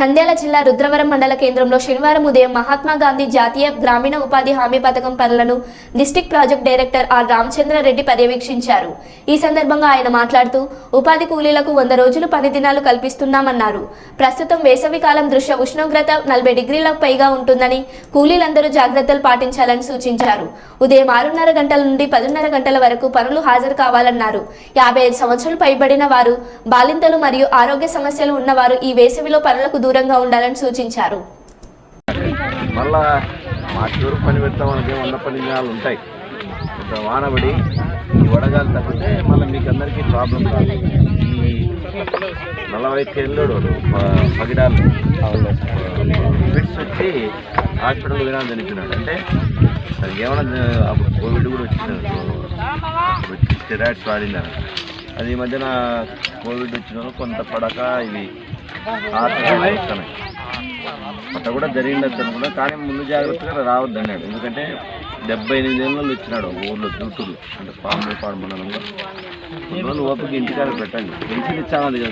నంద్యాల జిల్లా రుద్రవరం మండల కేంద్రంలో శనివారం ఉదయం మహాత్మా గాంధీ జాతీయ గ్రామీణ ఉపాధి హామీ పథకం పనులను district project director R Ramachandra Reddy పర్యవేక్షించారు. ఈ సందర్భంగా ఆయన మాట్లాడుతూ ఉపాధి కూలీలకు వంద రోజులు పని దినాలు కల్పిస్తున్నామన్నారు. ప్రస్తుతం వేసవి కాలం దృష్ట్యా ఉష్ణోగ్రత నలభై డిగ్రీలకు పైగా ఉంటుందని కూలీలందరూ జాగ్రత్తలు పాటించాలని సూచించారు. ఉదయం ఆరున్నర గంటల నుండి పదున్నర గంటల వరకు పనులు హాజరు కావాలన్నారు. యాభై ఐదు సంవత్సరాలు పైబడిన వారు బాలింతలు మరియు ఆరోగ్య సమస్యలు ఉన్నవారు ఈ వేసవిలో పనులకు దూరంగా ఉండాలని సూచించారు. మళ్ళా మా చివరి పని పెడతాం మనకి వంద పని దినాలు ఉంటాయి. కొంత వానబడి ఈ తగ్గితే మళ్ళీ మీకు అందరికీ ప్రాబ్లం రాదు ఈ నలభై కేళ్ళోడు పగిడాలు. ఫిట్స్ వచ్చి హాస్పిటల్ వినా చనిపోయినాడు. అంటే దానికి ఏమన్నా అప్పుడు కోవిడ్ కూడా వచ్చినాడు స్టెరాయిడ్స్ వాడినారు అది ఈ మధ్యన కోవిడ్ వచ్చిన కొంత పడక ఇవి అట్లా కూడా జరిగిండొచ్చు అనుకున్నా కానీ ముందు జాగ్రత్తగా రావద్దు అన్నాడు ఎందుకంటే డెబ్బై ఎనిమిది ఏళ్ళు వచ్చినాడు ఊర్లో చుట్టూరు అంటే పాము పాడు మండలంలో ఓపిక ఇంటికాడ పెట్టండి. పెన్షన్ ఇచ్చామది